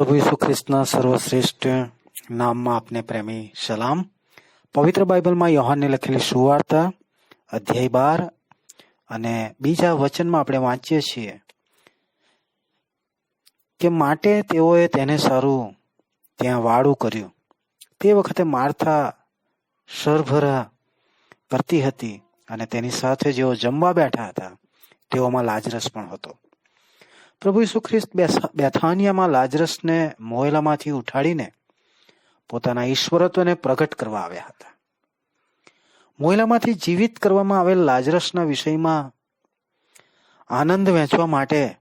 પ્રભુ ઈસુ ખ્રિસ્તના સર્વશ્રેષ્ઠ નામમાં આપને પ્રેમી સલામ. પવિત્ર બાઇબલમાં યોહાનને લખેલી સુવાર્તા, અધ્યાય બાર અને બીજા વચનમાં આપણે વાંચીએ છીએ કે માટે તેઓએ તેને સારું ત્યાં વાળું કર્યું. તે વખતે માર્થા સરભરા કરતી હતી અને તેની સાથે જેઓ જમવા બેઠા હતા, તેઓમાં લાજરસ પણ હતો. પ્રભુ ઈસુ ખ્રિસ્ત બેથાનિયામાં લાજરસને મોયલામાંથી ઉઠાડીને પોતાના ઈશ્વરત્વને પ્રગટ કરવા આવ્યા હતા. મોયલામાંથી જીવિત કરવામાં આવેલ લાજરસના વિષયમાં આનંદ વહેંચવા માટે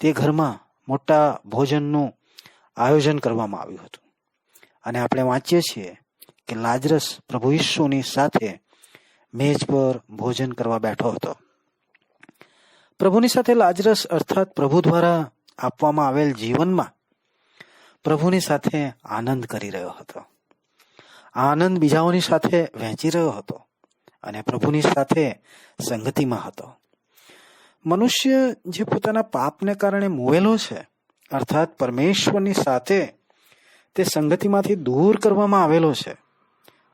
તે ઘરમાં મોટા ભોજનનું આયોજન કરવામાં આવ્યું હતું. અને આપણે વાંચીએ છીએ કે લાજરસ પ્રભુ ઈસુની સાથે મેજ પર ભોજન કરવા બેઠો હતો. પ્રભુની સાથે લાજરસ અર્થાત પ્રભુ દ્વારા આપવામાં આવેલ જીવનમાં પ્રભુની સાથે આનંદ કરી રહ્યો હતો. આનંદ બીજાઓની સાથે વહેંચી રહ્યો હતો અને પ્રભુની સાથે સંગતિમાં હતો. મનુષ્ય જે પોતાના પાપને કારણે મોવેલો છે, અર્થાત પરમેશ્વરની સાથે તે સંગતિમાંથી દૂર કરવામાં આવેલો છે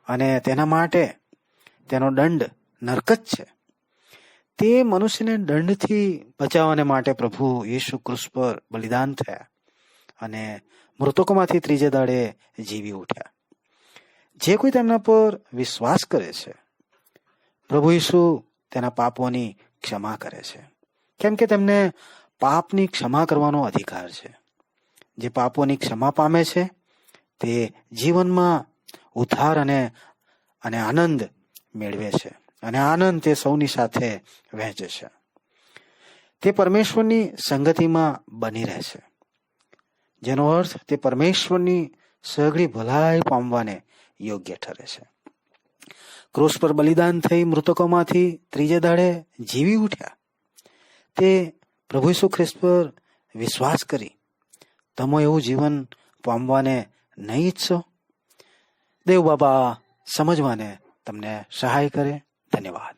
અને તેના માટે તેનો દંડ નરક છે. તે મનુષ્યને દંડથી બચાવવાને માટે પ્રભુ યેશુ ક્રુસ પર બલિદાન થયા અને મૃતકોમાંથી ત્રીજે દાડે જીવી ઉઠ્યા. જે કોઈ તેમના પર વિશ્વાસ કરે છે, પ્રભુ ઈસુ તેના પાપોની ક્ષમા કરે છે. કેમ કે તેમને પાપની ક્ષમા કરવાનો અધિકાર છે. જે પાપોની ક્ષમા પામે છે, તે જીવનમાં ઉદ્ધાર અને અને આનંદ મેળવે છે. અને આનંદ તે સૌની સાથે વહેંચે છે. તે પરમેશ્વરની સંગતિમાં બની રહે છે. જેનો અર્થ તે પરમેશ્વરની સઘળી ભલાઈ પામવાને યોગ્ય ઠરે છે. ક્રોસ પર બલિદાન થઈ મૃતકોમાંથી ત્રીજે દાડે જીવી ઉઠ્યા. તે પ્રભુ ઈસુ ખ્રિસ્ત પર વિશ્વાસ કરી, તમે એવું જીવન પામવાને નહીં ઈચ્છો? દેવ બાબા સમજવાને તમને સહાય કરે. धन्यवाद.